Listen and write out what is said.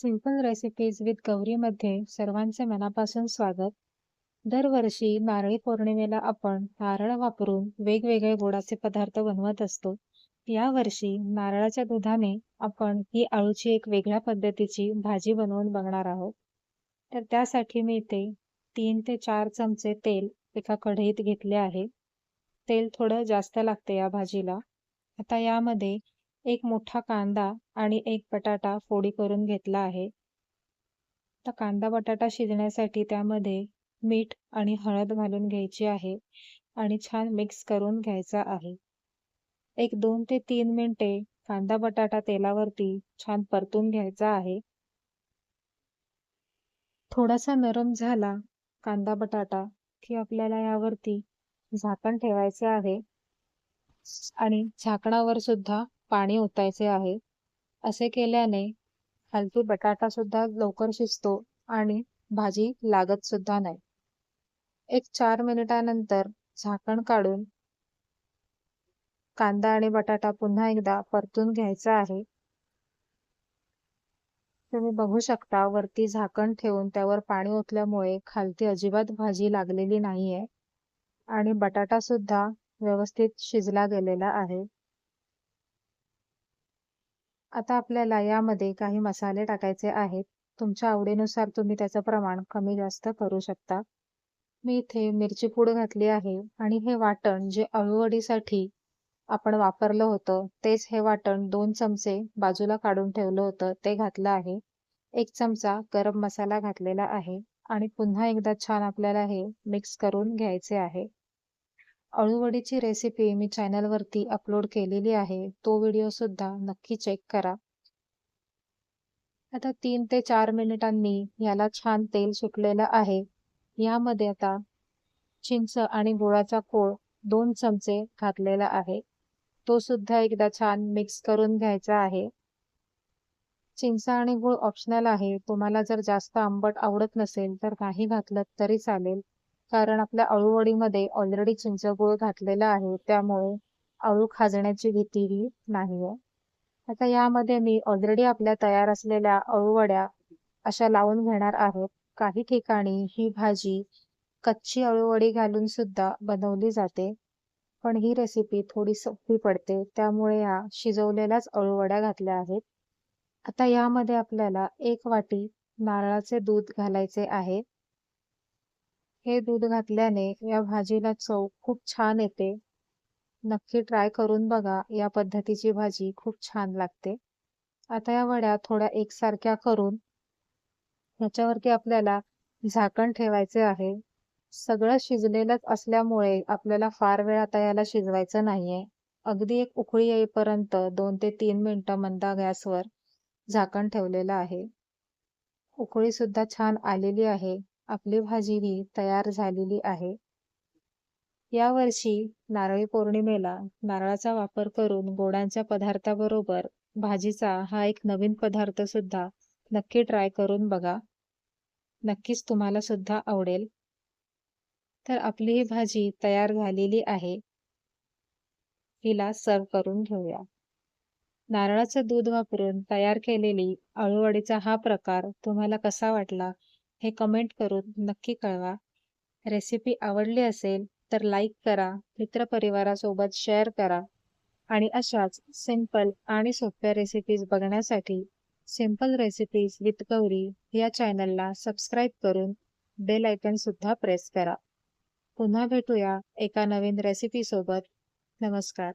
Simple recipes with गौरीमध्ये सर्वांचे मनापासून स्वागत. दरवर्षी नारळी पौर्णिमेला आपण नारळ वापरून वेगवेगळे गोडाचे पदार्थ बनवत असतो. यावर्षी नारळाच्या दुधाने आपण ही आळूची एक वेगळ्या पद्धतीची भाजी बनवून बघणार आहोत. तर त्यासाठी मी इथे तीन ते चार चमचे तेल एका कढईत घेतले आहे. तेल थोडं जास्त लागते या भाजीला. आता यामध्ये एक मोठा कांदा आणि एक बटाटा फोडी करून घेतला आहे. आता कांदा बटाटा शिजण्यासाठी त्यामध्ये मीठ आणि हळद घालून घ्यायची आहे आणि छान मिक्स करून घ्यायचा आहे. एक दोन ते तीन मिनिटे कांदा बटाटा तेलावरती छान परतून घ्यायचा आहे. थोडासा नरम झाला कांदा बटाटा की आपल्याला यावरती झाकण ठेवायचे आहे. आणि झाकणावर सुद्धा पाणी ओतायचे आहे. असे केल्याने खालती बटाटा सुद्धा लवकर शिजतो आणि भाजी लागत सुद्धा नाही. एक चार मिनिटानंतर झाकण काढून कांदा आणि बटाटा पुन्हा एकदा परतून घ्यायचा आहे. तुम्ही बघू शकता वरती झाकण ठेवून त्यावर पाणी ओतल्यामुळे खालती अजिबात भाजी लागलेली नाहीये आणि बटाटा सुद्धा व्यवस्थित शिजला गेलेला आहे. आता आपल्याला यामध्ये काही मसाले टाकायचे आहेत. तुमच्या आवडीनुसार तुम्ही त्याचं प्रमाण कमी जास्त करू शकता. मी इथे मिरची पूड घातली आहे आणि हे वाटण जे अळूवडीसाठी आपण वापरलं होतं तेच हे वाटण दोन चमचे बाजूला काढून ठेवलं होतं ते घातलं आहे. एक चमचा गरम मसाला घातलेला आहे आणि पुन्हा एकदा छान आपल्याला हे मिक्स करून घ्यायचे आहे. अळूवडीची रेसिपी मी चॅनलवरती अपलोड केलेली आहे. तो व्हिडिओ सुद्धा नक्की चेक करा. आता तीन ते चार मिनिटांनी याला छान तेल सुटलेलं आहे. यामध्ये आता चिंच आणि गुळाचा कोळ दोन चमचे घातलेला आहे. तो सुद्धा एकदा छान मिक्स करून घ्यायचा आहे. चिंच आणि गुळ ऑप्शनल आहे. तुम्हाला जर जास्त आंबट आवडत नसेल तर नाही घातलं तरी चालेल. कारण आपल्या अळूवडीमध्ये ऑलरेडी चिंचगूळ घातलेला आहे त्यामुळे अळू खाजण्याची भीतीही आहे आता यामध्ये मी ऑलरेडी आपल्या तयार असलेल्या अळूवड्या अशा लावून घेणार आहेत काही ठिकाणी ही भाजी कच्ची अळूवडी घालून सुद्धा बनवली जाते पण ही रेसिपी थोडी सोपी पडते त्यामुळे या शिजवलेल्याच अळूवड्या घातल्या आहेत. आता यामध्ये आपल्याला एक वाटी नारळाचे दूध घालायचे आहे. हे दूध घातल्याने या भाजीला चव खूप छान येते. नक्की ट्राय करून बघा. या पद्धतीची भाजी खूप छान लागते. आता या वड्या थोड्या एकसारख्या करून ह्याच्यावरती आपल्याला झाकण ठेवायचे आहे. सगळं शिजलेलंच असल्यामुळे आपल्याला फार वेळ आता याला शिजवायचं नाहीये. अगदी एक उकळी येईपर्यंत दोन ते तीन मिनिटं मंदा गॅसवर झाकण ठेवलेलं आहे. उकळी सुद्धा छान आलेली आहे. आपली भाजी ही तयार झालेली आहे. यावर्षी नारळी पौर्णिमेला नारळाचा वापर करून गोडांच्या पदार्थाबरोबर भाजीचा हा एक नवीन पदार्थ सुद्धा नक्की ट्राय करून बघा. नक्कीच तुम्हाला सुद्धा आवडेल. तर आपली ही भाजी तयार झालेली आहे. हिला सर्व करून घेऊया. नारळाचं दूध वापरून तयार केलेली अळूवडीचा हा प्रकार तुम्हाला कसा वाटला? हे कमेंट करून नक्की कळवा. रेसिपी आवडली असेल तर लाईक करा मित्रपरिवारासोबत शेअर करा आणि अशाच सिंपल आणि सोप्या रेसिपीज बघण्यासाठी सिंपल रेसिपीज विथ गौरी या चॅनलला सबस्क्राईब करून बेल आयकन सुद्धा प्रेस करा. पुन्हा भेटूया एका नवीन रेसिपीसोबत नमस्कार.